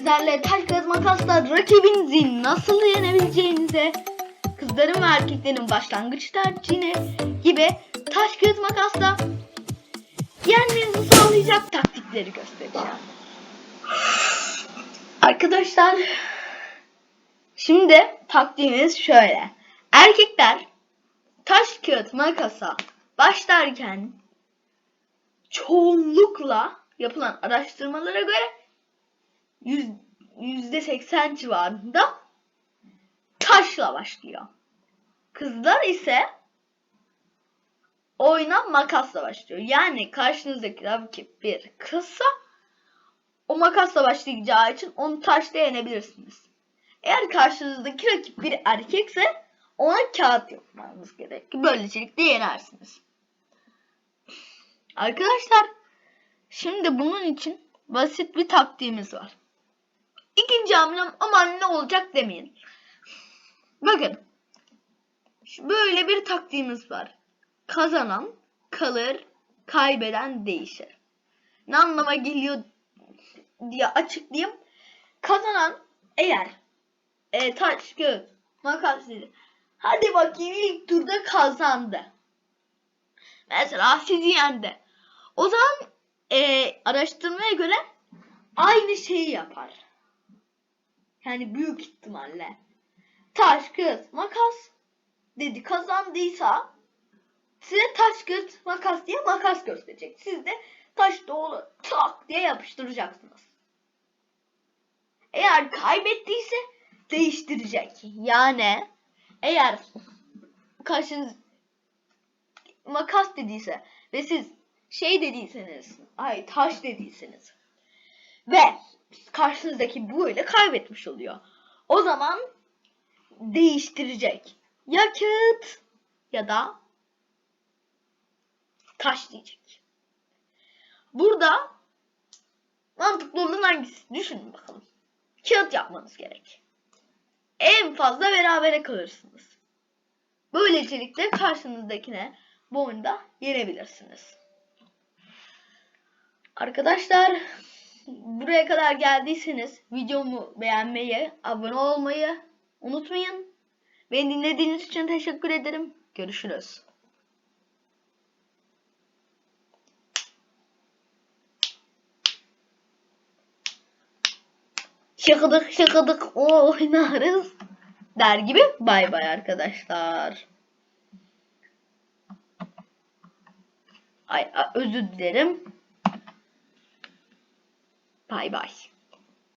sizlerle taş kağıt makasla rakibinizi nasıl yenebileceğinize, kızların ve erkeklerin başlangıç tercihine gibi taş kağıt makasla yenmenizi sağlayacak taktikleri göstereceğim. Arkadaşlar şimdi taktiğimiz şöyle. Erkekler taş kağıt makasa başlarken çoğunlukla yapılan araştırmalara göre yüz- yüzde seksen civarında taşla başlıyor. Kızlar ise oyuna makasla başlıyor. Yani karşınızdaki rakip bir kızsa o makasla başlayacağı için onu taşla yenebilirsiniz. Eğer karşınızdaki rakip bir erkekse ona kağıt yapmanız gerek. Böylelikle yenersiniz. Arkadaşlar şimdi bunun için basit bir taktiğimiz var. İkinci hamlem aman ne olacak demeyin. Bakın. Böyle bir taktiğimiz var. Kazanan kalır, kaybeden değişir. Ne anlama geliyor diye açıklayayım. Kazanan eğer e, taş, kağıt, makas dedi. Hadi bakayım ilk turda kazandı. Mesela sizi yendi. O zaman e, araştırmaya göre aynı şeyi yapar. Yani büyük ihtimalle. Taş, kağıt, makas dedi kazandıysa size taş, kağıt, makas diye makas gösterecek. Siz de taş doğru tak diye yapıştıracaksınız. Eğer kaybettiyse değiştirecek. Yani eğer karşınız makas dediyse ve siz şey dediyseniz, ay taş dediyseniz ve karşınızdaki böyle kaybetmiş oluyor. O zaman değiştirecek. Ya kağıt ya da taş diyecek. Burada mantıklı olan hangisi? Düşünün bakalım. Kağıt yapmanız gerek. En fazla berabere kalırsınız. Böylelikle karşınızdakine bu oyunda yenebilirsiniz. Arkadaşlar buraya kadar geldiyseniz videomu beğenmeyi, abone olmayı unutmayın. Beni dinlediğiniz için teşekkür ederim. Görüşürüz. Şıkıdık şıkıdık oynarız der gibi bay bay arkadaşlar. Ay, özür dilerim. Bay bay.